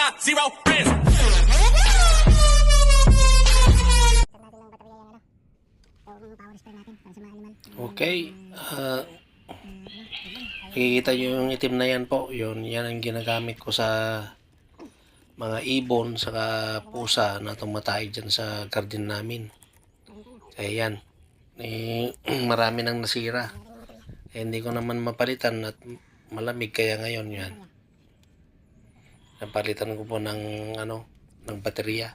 got zero friends. Okay. ah Nakikita nyo yung itim na yan po. Yun, yan ang ginagamit ko sa mga ibon saka pusa na tumatay dyan sa garden namin. Kaya yan. Eh, marami nang nasira. Eh, hindi ko naman mapalitan at malamig kaya ngayon yan. Napalitan ko po ng ano, ng baterya.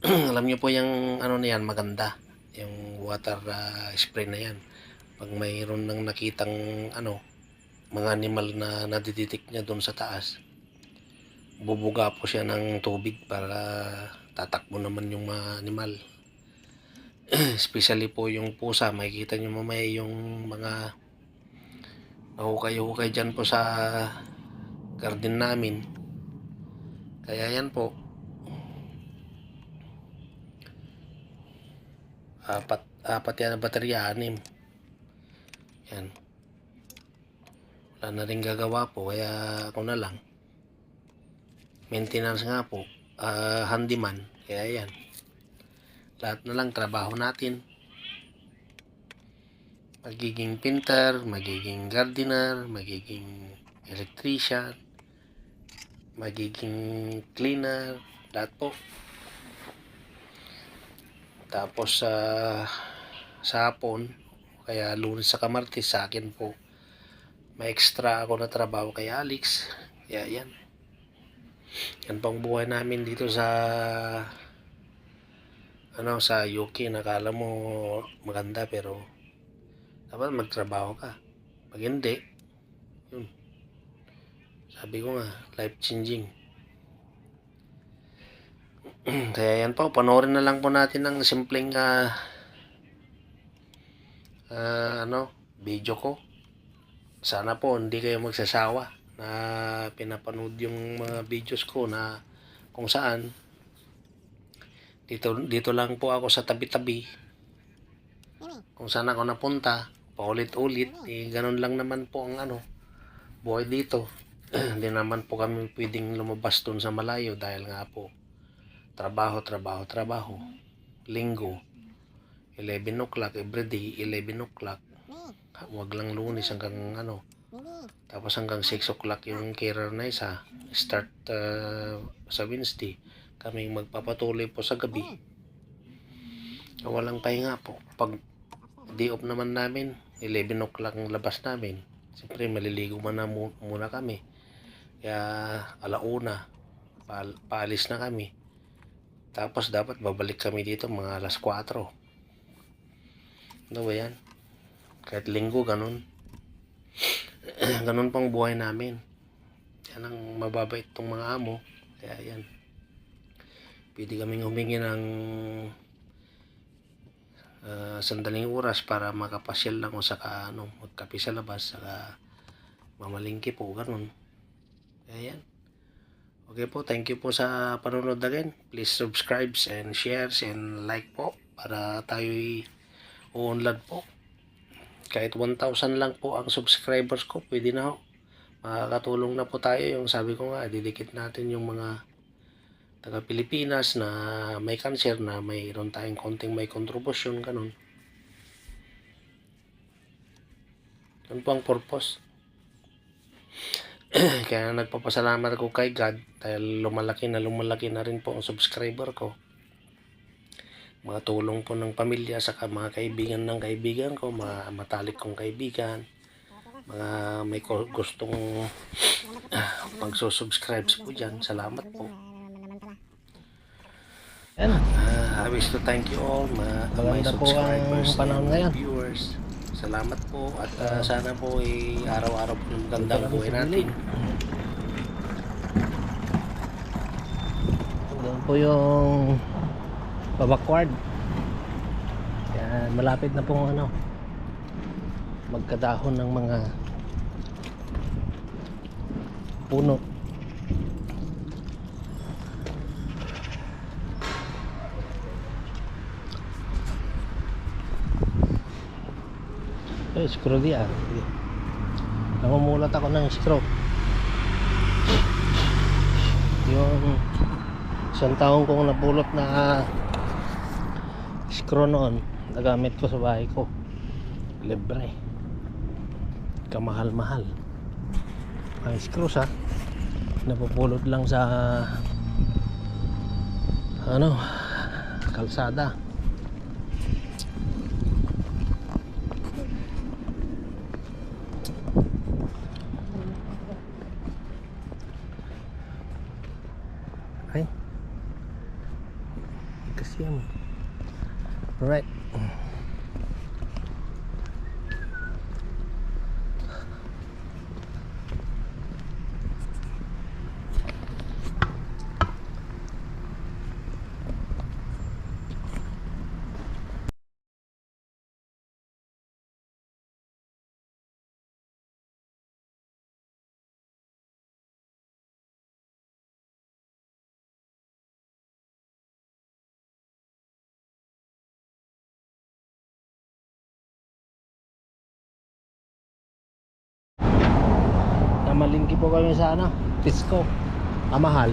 Alam niyo po yung ano na yan, maganda. Yung water ah, spray na yan pag mayroon nang nakitang ano mga animal na nadidetect niya doon sa taas bubuga po siya ng tubig para tatakbo naman yung mga animal especially po yung pusa makikita nyo mamaya yung mga mahukay-hukay dyan po sa garden namin kaya yan po apat apat yan ang baterya anim yan. Wala na rin gagawa po, kaya ako na lang. Maintenance nga po, ah, handyman, kaya yan. Lahat na lang trabaho natin. Magiging painter, magiging gardener, magiging electrician, magiging cleaner, lahat po. Tapos sa sa hapon, kaya lunes sa kamartes sa akin po may extra ako na trabaho kay Alex. Kaya yan. Yan pang buhay namin dito sa ano sa UK nakala mo maganda pero dapat magtrabaho ka. Pag hindi yun sabi ko nga life changing kaya yan po panoorin na lang po natin ng simpleng ah, ah, ano, video ko. Sana po hindi kayo magsasawa na pinapanood yung mga videos ko na kung saan dito dito lang po ako sa tabi-tabi. Kung saan ako napunta, paulit-ulit, eh, ganun lang naman po ang ano, buhay dito. Hindi naman po kami pwedeng lumabas doon sa malayo dahil nga po trabaho, trabaho, trabaho. Linggo, 11 o'clock everyday 11 o'clock. Wag lang lunes hanggang ano. Tapos hanggang 6 o'clock yung carer na isa. Start uh, sa Wednesday. Kami magpapatuloy po sa gabi. Walang pahinga po. Pag day off naman namin 11 o'clock ang labas namin. Siyempre maliligo man na mu- muna kami kaya alauna pa paalis na kami tapos dapat babalik kami dito mga alas 4 ano ba yan? Kahit linggo, ganun. ganun pang buhay namin. Yan ang mababait itong mga amo. Kaya yan. Pwede kaming humingi ng ah, sandaling oras para makapasyal lang o saka ano, magkape sa labas saka mamalingki po, ganun. Kaya yan. Okay po, thank you po sa panonood again. Please subscribe and share and like po para tayo'y unlad po. Kahit 1,000 lang po ang subscribers ko, pwede na ho. Makakatulong na po tayo yung sabi ko nga, didikit natin yung mga taga Pilipinas na may cancer na mayroon tayong konting may kontribusyon, ganun. Yun po ang purpose. Kaya nagpapasalamat ako kay God dahil lumalaki na lumalaki na rin po ang subscriber ko mga tulong po ng pamilya saka mga kaibigan ng kaibigan ko, mga matalik kong kaibigan, mga may gustong uh, magsusubscribe po dyan. Salamat po. Yan. Uh, I wish to thank you all, mga ang subscribers and ngayon. viewers. Salamat po at uh, sana po ay araw-araw po ng magandang buhay natin. Doon po yung backward. Yan, malapit na pong ano magkadahon ng mga puno. Eh, screw di ah. Namumulat ako ng screw. yung isang taong kong napulot na screw noon nagamit ko sa bahay ko. Libre. Kamahal-mahal. Ang screws ha napupulot lang sa ano kalsada ay kasi yan right Namalingki po kami sa ano, Tisco. Ang mahal.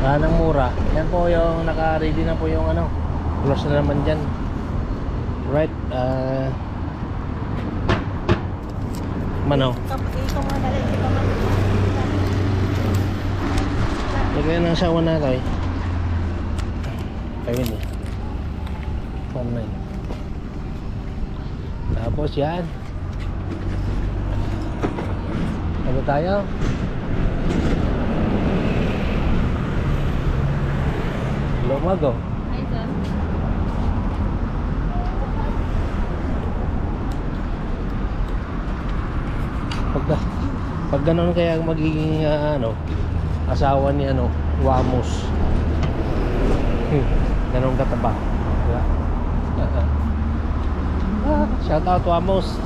Wala ng mura. Yan po yung naka-ready na po yung ano. Close na naman dyan. Right. Uh, manaw. Lagyan ng sawa na eh. Kawin eh. Phone na yun. Tapos yan. Ano tayo? Lumago. Hi, sir. Pag, pag ganun kaya magiging ah, ano, asawa ni ano, Wamos. Hmm, ganun kataba. Diba? Ah, ah. Shout out Wamos.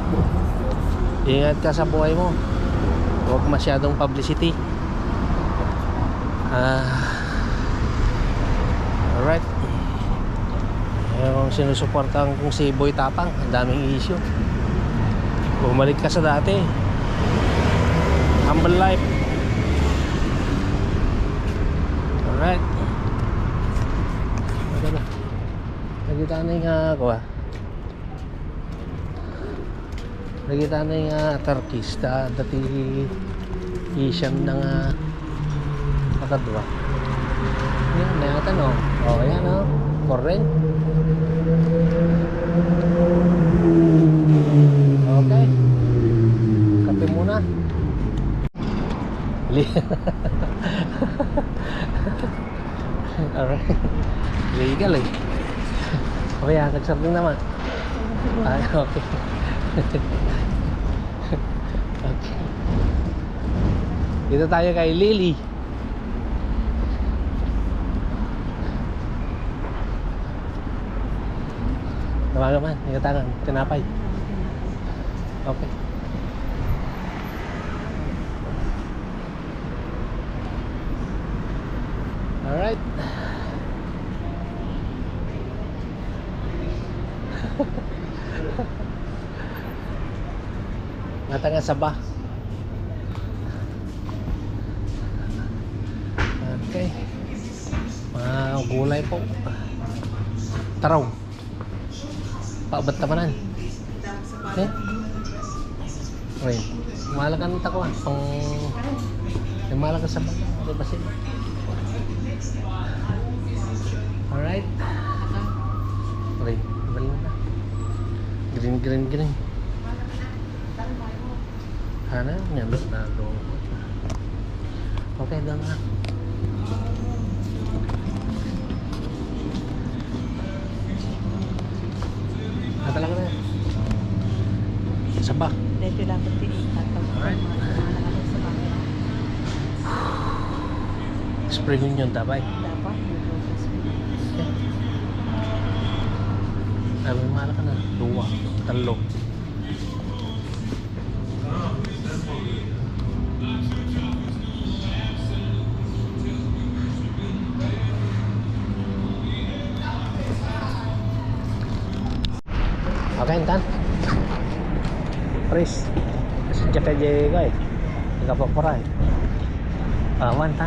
Ingat ka sa buhay mo. Huwag masyadong publicity. Ah. Alright. Yung sinusuportahan kong si Boy Tapang, ang daming issue. Bumalik ka sa dati. Humble life. Alright. Na? Nagkita na yung uh, ako ah. Nagkita na yung uh, tarkista dati isyan ng uh, matadwa. Yan, nayatan oh. Oh, yan oh. Correct. Okay. Kape muna. Alright. Legal eh. Okay, ah, nagsabing naman. Ay, okay. okay. Dito tayo kay Lily. Tawagan man, ikatangan, tinapay. Okay. Alright. Natanga sa ba? Okay. Mga gulay po. Taraw. Paabat tamanan. Eh? Wait. Malakan ta ko ah. Pang... Malakan sa ba? Ano ba sila? Alright. Okay. Green, green, green. Hana, nyamit na doon. Okay, doon na. Ah, talaga na. Isa ba? Dito lang ito tinitapag. Alright. sa bahay. Spring Union tabay. Dapat. Ay, may mahal ka na. Dua. Talo. Okay, kan? Pres. Jaga jaga eh. Nagkapapara eh. Awan tan.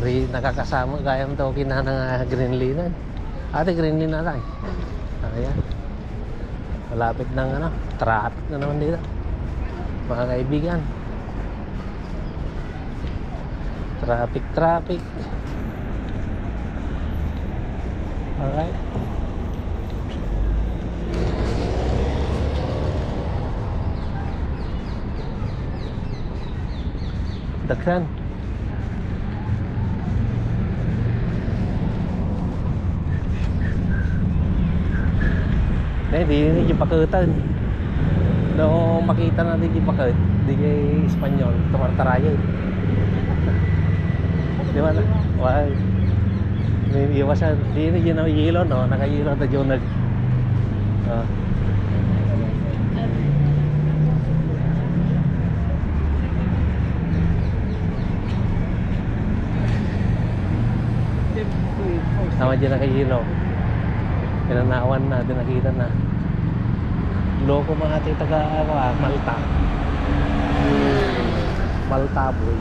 Ari nakakasama gaya mo to kinana nga Greenlinan. Ate Greenlin na lang. Ayan. Malapit ng ano, traffic na naman dito. Mga kaibigan. Traffic, traffic. Alright. Daghan. Hindi, di hindi yung pakutan. No, makita na di yung pakut. Di kay Espanyol, tumartarayo. Di ba na? Why? May iwasan. Di na yun ang yelo, no? Nakayelo na yung nag... Ah. Tama dyan nakahilo. Pinanawan na, nakita na. Loko mga ating taga ano, ah, Malta. Malta boy.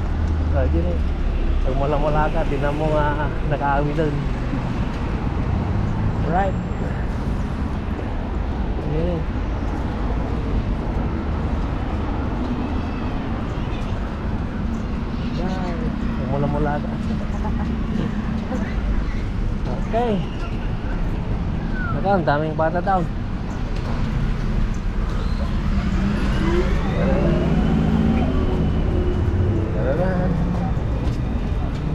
Ah, dyan eh. Pag mula-mula ka, tinan mo nga nakaawi doon. Right. Yan. Pag mula-mula ka. Okay. Naka, ang daming bata daw. Tara na.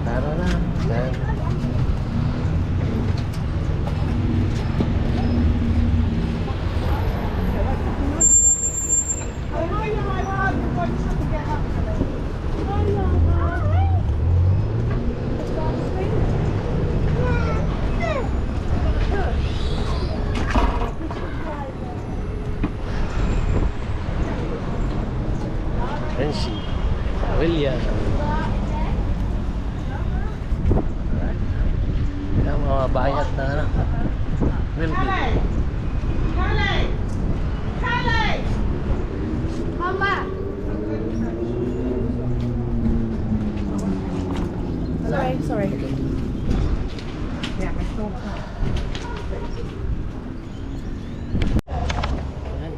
Tara na. Yan. Nancy. William. Yan mga bayat na ano. Milky. Sorry, sorry. Yeah, my phone. Ayan,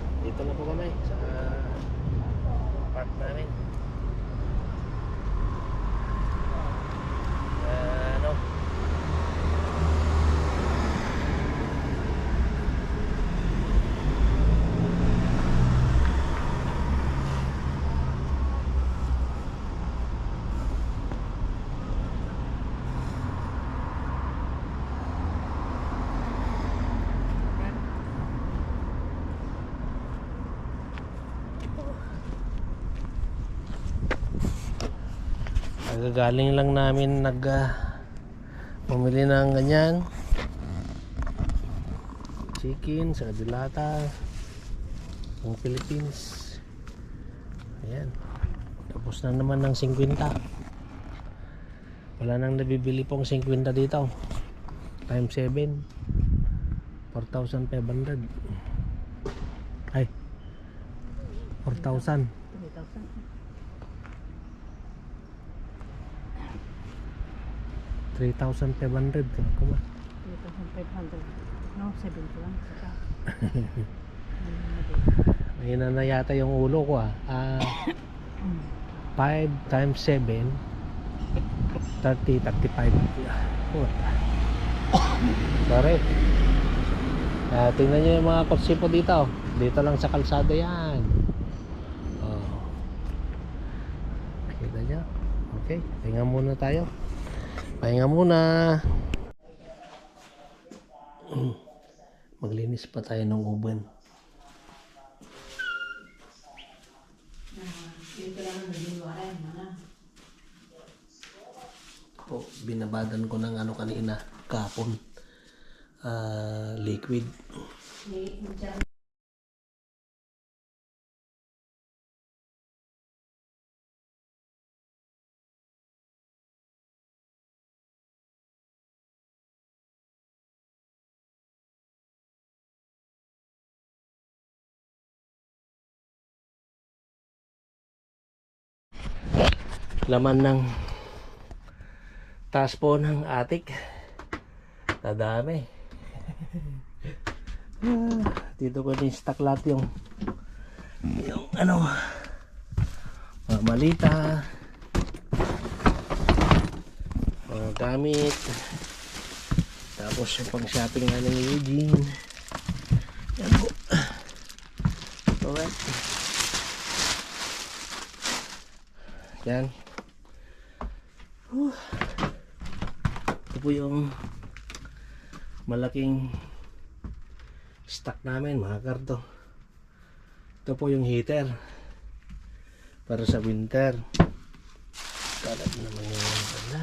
kami sa park namin. Ah, ano? Nagagaling lang namin nag bumili ng ganyan. Chicken sa Dilata ng Philippines. Ayan. Tapos na naman ng 50 wala nang nabibili pong 50 dito. Times 7 4,500 ay 4,000 3,500 ako ba 2,500. No, 70 lang. Saka. Mahina na yata yung ulo ko ah. Ah, 5 times 7 30, 35. Puta. Sorry. Ah, tingnan nyo yung mga kotse po dito. Dito lang sa kalsada yan. Oh. Kita nyo? Okay, pahinga muna tayo. Pahinga muna. Maglinis pa tayo ng oven. po, binabadan ko ng ano kanina, kapon. Ah, liquid. Laman ng taas po ng atik. Nadami. Ah, Dito ko din stock lahat yung yung ano mga malita mga gamit. Tapos yung pang shopping nga ni Eugene. Yan po. Alright yan Whew. ito po yung malaking stock namin mga karto ito po yung heater para sa winter. Kalat naman yung pala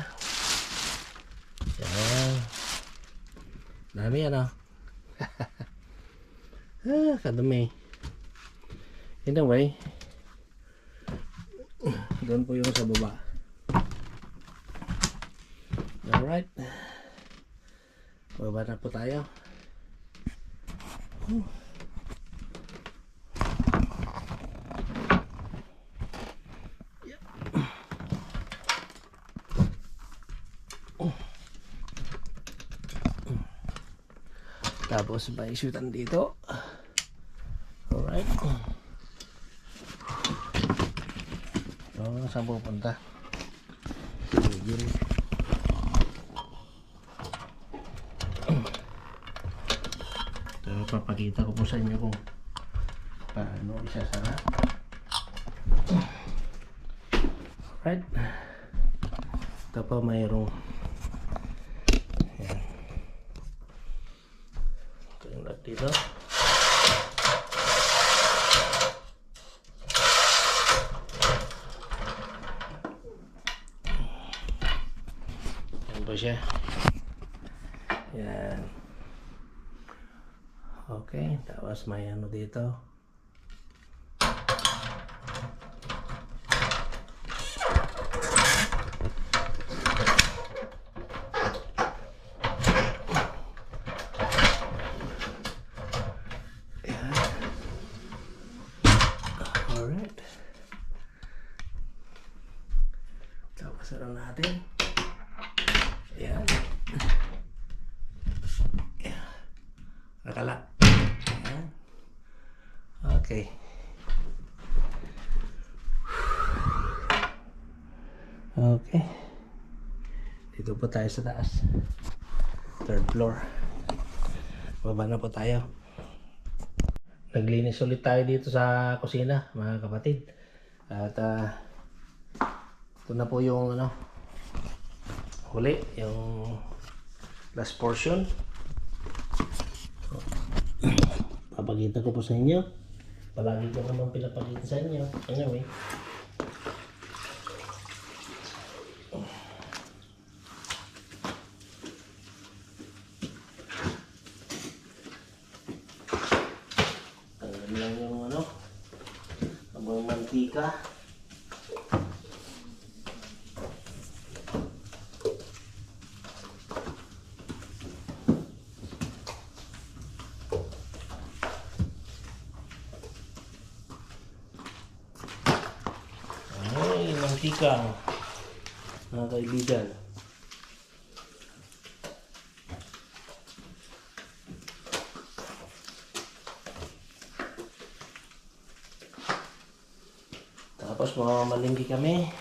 yan. Dami yan ah. Ah kadami anyway doon po yung sa baba alright baba na po tayo Tapos may shootan dito. Alright. Oh, saan pupunta? Yun. Papakita ko po sa inyo kung paano isasara. Alright. Ito pa mayroong Ito yung lock dito. Yan po siya. Yan. Okay, tapos may ano dito. Alright. Tapos ano natin? Ayan. Ayan. Nakala. Ayan. Okay. Okay. Dito po tayo sa taas. Third floor. Baba na po tayo. Naglinis ulit tayo dito sa kusina, mga kapatid. At ah, ito na po yung ano, huli, yung last portion. Papakita ko po sa inyo. Palagi ko naman pinapakita sa inyo. Anyway. Tanggal lang yung ano, ang mantika. Ay, mantika. Mga kaibigan. Tapos mamamalinggi kami.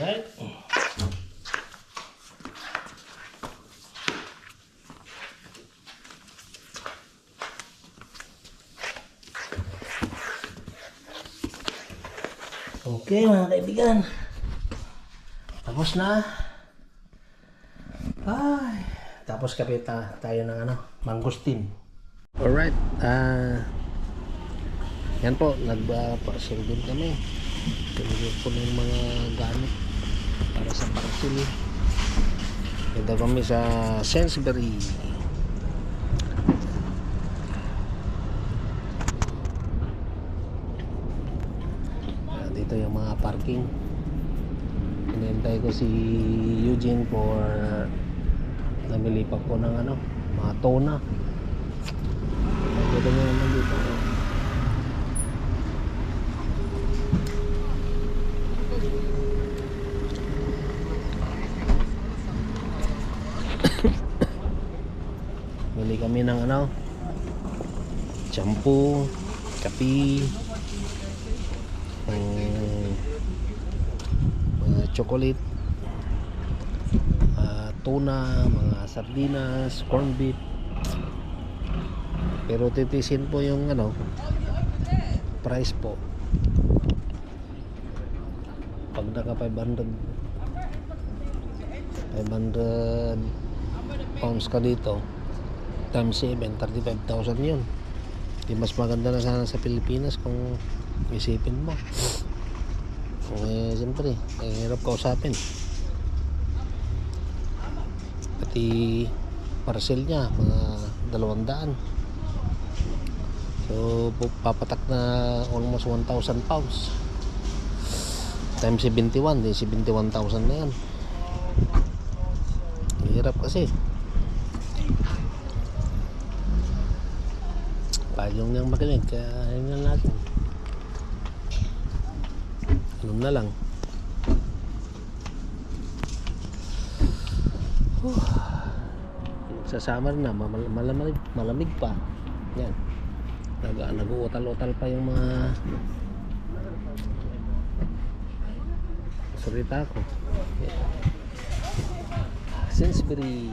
Alright. Okay mga kaibigan. Tapos na. Ay. Tapos kapit ta- tayo ng ano, mangustin. Alright. Ah yan po, nagpa-parcel din kami. Pinili ko ng mga gamit para sa parcel. Dito kami sa Sainsbury. Dito yung mga parking. Hinihintay ko si Eugene for namili pa po ng ano, mga tona. Dito nyo naman dito. Bili kami ng ano, shampoo, kape, chocolate, ah, tuna, mga sardinas, corned beef. Pero titisin po yung ano, price po. Pag naka 500 500 pounds ka dito times 7, 35,000 yun di mas maganda na sana sa Pilipinas kung isipin mo eh siyempre eh, hirap kausapin. Pati parcel niya mga dalawang daan so papatak na almost 1,000 pounds. Times 71 di 71,000 na yan. Hirap kasi. Payong niyang makinig kaya ayun na natin alam na lang. Whew. sa summer na malamig, malamig pa. Yan. Nag nag-uutal-utal pa yung mga salita ko. Sainsbury.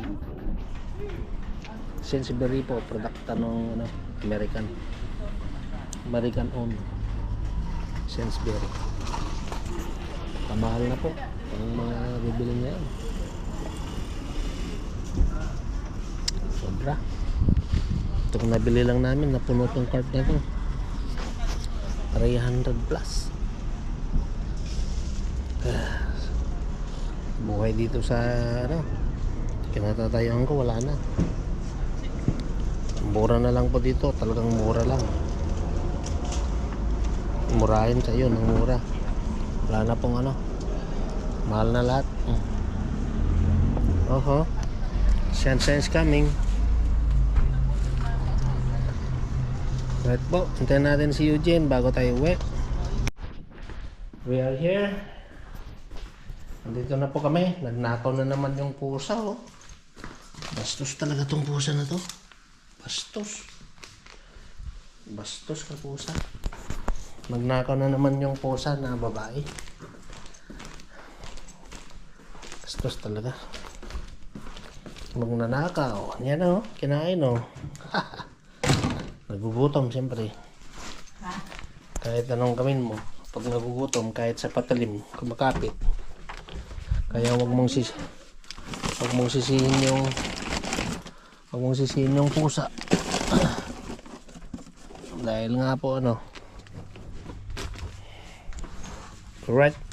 Sainsbury po product ng ano, American. American owned Sainsbury kamahal na po. Ang mga bibili niya. Yan sobra itong nabili lang namin napuno tong cart na to. 300 plus. Ah, buhay dito sa ano kinatatayuan ko wala na. Mura na lang po dito talagang mura lang. Murahin sa iyo ng mura wala na pong ano mahal na lahat mm. oho Shenzhen is coming right po hintayin natin si Eugene bago tayo uwi we are here Nandito na po kami. Nagnakaw na naman yung pusa, oh. Bastos talaga tong pusa na to. Bastos. Bastos ka pusa. Nagnakaw na naman yung pusa na babae. Bastos talaga. Magnanakaw. Yan oh. Kinain oh. Nagugutom siyempre. Kahit anong gawin mo. Pag nagugutom, kahit sa patalim, kumakapit. Kaya wag mong sis wag mong sisihin yung wag mong sisihin yung pusa. Dahil nga po ano. Correct.